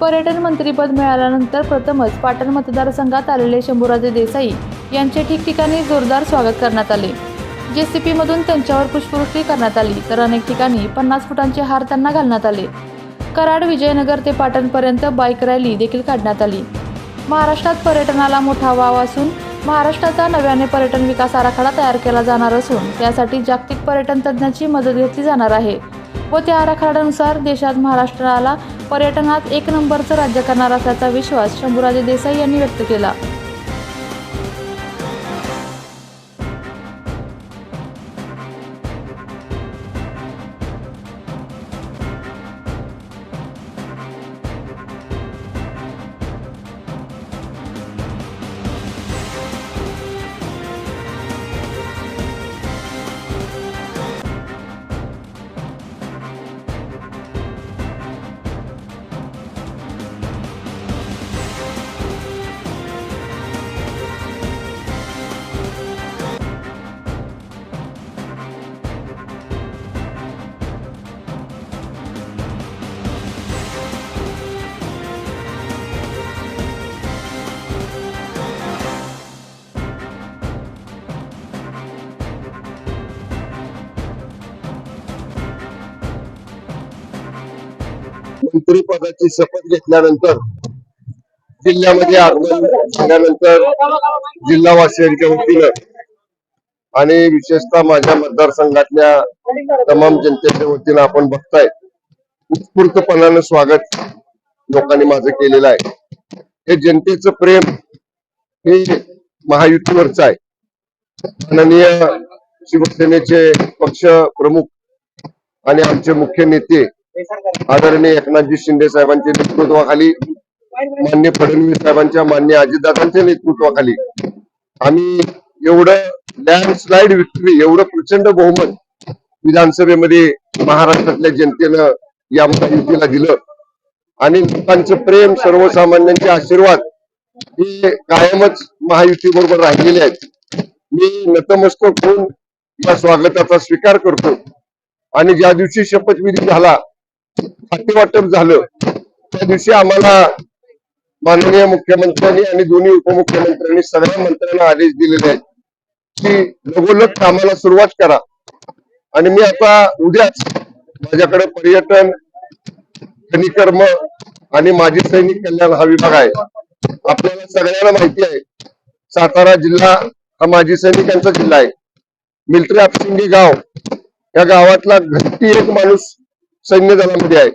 पर्यटन मंत्रीपद मिळाल्यानंतर प्रथमच पाटण मतदारसंघात आलेले शंभूराजे देसाई यांचे ठिकठिकाणी जोरदार स्वागत करण्यात आले. जे सी पीमधून त्यांच्यावर पुष्पवृष्टी करण्यात आली तर अनेक ठिकाणी पन्नास फुटांचे हार त्यांना घालण्यात आले. कराड विजयनगर ते पाटणपर्यंत बाईक रॅली देखील काढण्यात आली. महाराष्ट्रात पर्यटनाला मोठा वाव असून महाराष्ट्राचा नव्याने पर्यटन विकास आराखडा तयार केला जाणार असून त्यासाठी जागतिक पर्यटन तज्ज्ञाची मदत घेतली जाणार आहे. व त्या आराखड्यानुसार देशात महाराष्ट्राला पर्यटनात एक नंबरचं राज्य करणार असल्याचा विश्वास शंभूराजे देसाई यांनी व्यक्त केला. मंत्रीपदाची शपथ घेतल्यानंतर जिल्ह्यामध्ये आगमन झाल्यानंतर जिल्हावासियांच्या वतीनं आणि विशेषतः माझ्या मतदारसंघातल्या तमाम जनतेच्या वतीनं आपण बघताय उत्स्फूर्तपणानं स्वागत लोकांनी माझं केलेलं आहे. हे जनतेचं प्रेम हे महायुतीवरच आहे. माननीय शिवसेनेचे पक्ष प्रमुख आणि आमचे मुख्य नेते आदरणीय एकनाथजी शिंदे साहेबांच्या नेतृत्वाखाली मान्य फडणवीस साहेबांच्या मान्य अजितदादांच्या नेतृत्वाखाली आम्ही एवढं लँडस्लाइड विक्ट्री एवढं प्रचंड बहुमत विधानसभेमध्ये महाराष्ट्रातल्या जनतेनं या महायुतीला दिलं. आणि लोकांचं प्रेम सर्वसामान्यांचे आशीर्वाद हे कायमच महायुती बरोबर राहिलेले आहेत. मी नतमस्तक होऊन या स्वागताचा स्वीकार करतो. आणि ज्या दिवशी शपथविधी झाला खातेवाटप झालं. त्या दिवशी आम्हाला माननीय मुख्यमंत्र्यांनी आणि दोन्ही उपमुख्यमंत्र्यांनी सगळ्या मंत्र्यांना आदेश दिलेले आहेत की लगोलग कामाला सुरुवात करा. आणि मी आता उद्याच माझ्याकडे पर्यटन खनिकर्म आणि माजी सैनिक कल्याण हा विभाग आहे. आपल्याला सगळ्यांना माहिती आहे सातारा जिल्हा हा माजी सैनिकांचा जिल्हा आहे. मिल्ट्री आपसिंगी गाव या गावातला घट्टी एक माणूस सैन्य दलामध्ये आहे.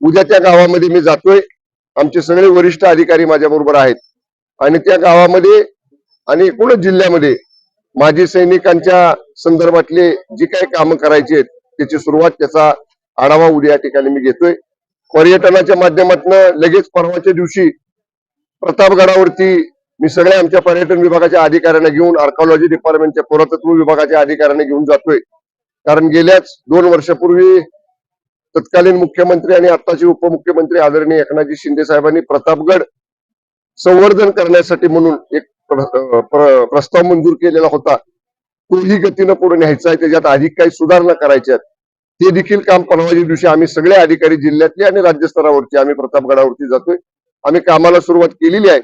उद्या त्या गावामध्ये मी जातोय. आमचे सगळे वरिष्ठ अधिकारी माझ्या बरोबर आहेत. आणि त्या गावामध्ये आणि एकूणच जिल्ह्यामध्ये माजी सैनिकांच्या संदर्भातले जी काही कामं करायची आहेत त्याची सुरुवात त्याचा आढावा उद्या या ठिकाणी मी घेतोय. पर्यटनाच्या माध्यमातून लगेच परवाच्या दिवशी प्रतापगडावरती मी सगळ्या आमच्या पर्यटन विभागाच्या अधिकाऱ्यांना घेऊन आर्कॉलॉजी डिपार्टमेंटच्या पुरातत्व विभागाच्या अधिकाऱ्यांना घेऊन जातोय. कारण गेल्याच दोन वर्षापूर्वी तत्कालीन मुख्यमंत्री आणि आताचे उपमुख्यमंत्री आदरणीय एकनाथजी शिंदे साहेबांनी प्रतापगड संवर्धन करण्यासाठी म्हणून एक प्रस्ताव मंजूर केलेला होता. तोही गतीनं पुढे न्यायचा आहे. त्याच्यात अधिक काही सुधारणा करायच्या ते देखील काम परवाच्या दिवशी आम्ही सगळे अधिकारी जिल्ह्यातले आणि राज्यस्तरावरती आम्ही प्रतापगडावरती जातोय. आम्ही कामाला सुरुवात केलेली आहे.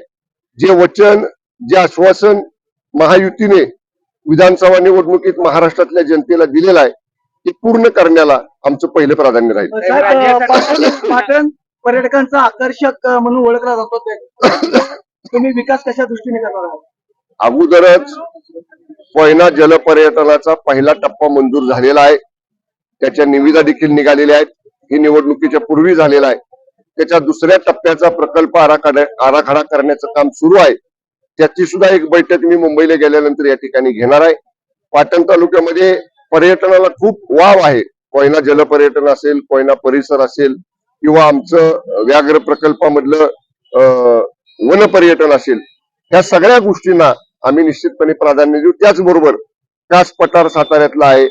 जे वचन जे आश्वासन महायुतीने विधानसभा निवडणुकीत महाराष्ट्रातल्या जनतेला दिलेलं आहे ते पूर्ण करण्याला आमचं पहिलं प्राधान्य राहील. साहेब, पाटण पर्यटकांचा आकर्षक म्हणून ओळखला जातो ते. तुम्ही विकास कशा दृष्टीने करणार आहात? अगोदरच कोयना जलपर्यटनाचा पहिला टप्पा मंजूर झालेला आहे. त्याच्या निविदा देखील निघालेल्या आहेत. ही निवडणुकीच्या पूर्वी झालेला आहे. त्याच्या दुसऱ्या टप्प्याचा प्रकल्प आराखडा आराखडा करण्याचं काम सुरू आहे. त्याची सुद्धा एक बैठक मी मुंबईला गेल्यानंतर या ठिकाणी घेणार आहे. पाटण तालुक्यामध्ये पर्यटनाला खूप वाव आहे. कोयना जलपर्यटन असेल कोयना परिसर असेल किंवा आमचं व्याघ्र प्रकल्पामधलं वन पर्यटन असेल ह्या सगळ्या गोष्टींना आम्ही निश्चितपणे प्राधान्य देऊ. त्याचबरोबर कास पठार साताऱ्यातला आहे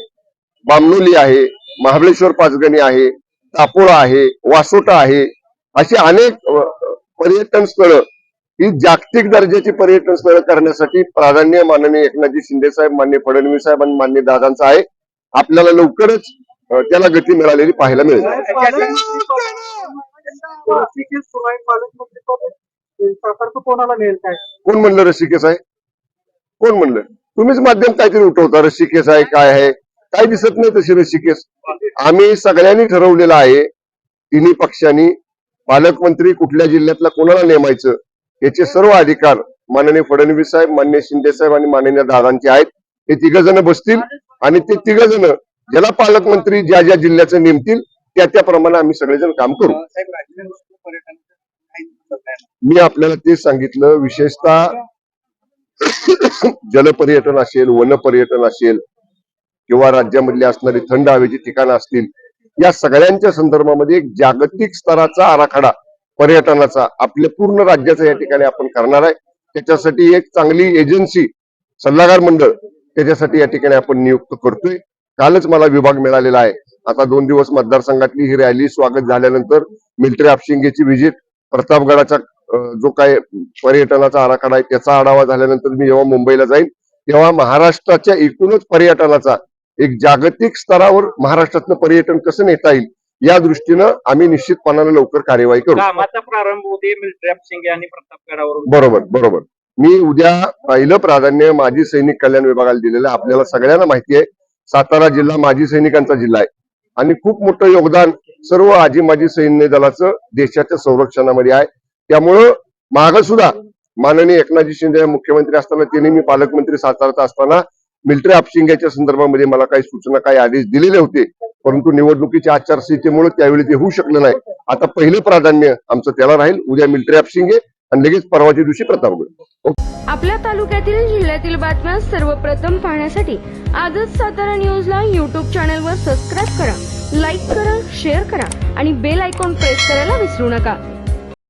बामनोली आहे महाबळेश्वर पाचगणी आहे तापोळा आहे वासोटा आहे अशी अनेक पर्यटन स्थळं ही जागतिक दर्जाची पर्यटन स्थळ करण्यासाठी प्राधान्य माननीय एकनाथजी शिंदे साहेब मान्य फडणवीस साहेब आणि मान्य दादांचं आहे. आपल्याला लवकरच त्याला गती मिळालेली पाहायला मिळेल. कोण म्हणलं रसिकेस आहे? कोण म्हणलं? तुम्हीच माध्यम काहीतरी उठवता रसिकेस आहे काय आहे? काय दिसत नाही तशी रसिकेस. आम्ही सगळ्यांनी ठरवलेलं आहे तिन्ही पक्षांनी पालकमंत्री कुठल्या जिल्ह्यातला कोणाला नेमायचं? याचे सर्व अधिकार माननीय फडणवीस साहेब माननीय शिंदे साहेब आणि माननीय दादांचे आहेत हे तिघ जण बसतील आणि ते तिघ जण ज्याला पालकमंत्री ज्या ज्या जिल्ह्याचं नेमतील त्या त्याप्रमाणे आम्ही सगळेजण काम करू. मी आपल्याला तेच सांगितलं विशेषतः जलपर्यटन असेल वन पर्यटन असेल किंवा राज्यामधली असणारी थंड हवेची ठिकाणं असतील या सगळ्यांच्या संदर्भामध्ये एक जागतिक स्तराचा आराखडा पर्यटनाचा आपल्या पूर्ण राज्याचा या ठिकाणी आपण करणार आहे. त्याच्यासाठी एक चांगली एजन्सी सल्लागार मंडळ त्याच्यासाठी या ठिकाणी आपण नियुक्त करतोय. कालच मला विभाग मिळालेला आहे. आता दोन दिवस मतदारसंघातली ही रॅली स्वागत झाल्यानंतर मिलिटरी आपशिंगेची व्हिजिट प्रतापगडाचा जो काय पर्यटनाचा आराखडा आहे त्याचा आढावा झाल्यानंतर मी जेव्हा मुंबईला जाईन तेव्हा महाराष्ट्राच्या एकूणच पर्यटनाचा एक जागतिक स्तरावर महाराष्ट्रातलं पर्यटन कसं नेता येईल या दृष्टीनं आम्ही निश्चितपणाने लवकर कार्यवाही करू. कामाचा प्रारंभ प्रतापगडावरून. बरोबर बरोबर. मी उद्या पहिलं प्राधान्य माजी सैनिक कल्याण विभागाला दिलेलं आपल्याला सगळ्यांना माहिती आहे सातारा जिल्हा माजी सैनिकांचा जिल्हा आहे. आणि खूप मोठं योगदान सर्व आजी माजी सैन्य दलाचं देशाच्या संरक्षणामध्ये आहे. त्यामुळं माग सुद्धा माननीय एकनाथजी शिंदे मुख्यमंत्री असताना त्यांनी मी पालकमंत्री सातारात असताना मिलिटरी हापशिंग्याच्या संदर्भामध्ये मला काही सूचना काही आदेश दिलेले होते. परंतु निवडणुकीच्या आचारसंहितेमुळे त्यावेळी ते होऊ शकलं नाही. आता पहिलं प्राधान्य आमचं त्याला राहील. उद्या मिलिटरी अपशिंगे आणि लगेच परवाच्या दिवशी प्रतापगड. आपल्या तालुक्यातील जिल्ह्यातील बातम्या सर्वप्रथम पाहण्यासाठी आजच सातारा न्यूजला यूट्यूब चॅनलवर सबस्क्राईब करा लाईक करा शेअर करा आणि बेल आयकॉन प्रेस करायला विसरू नका.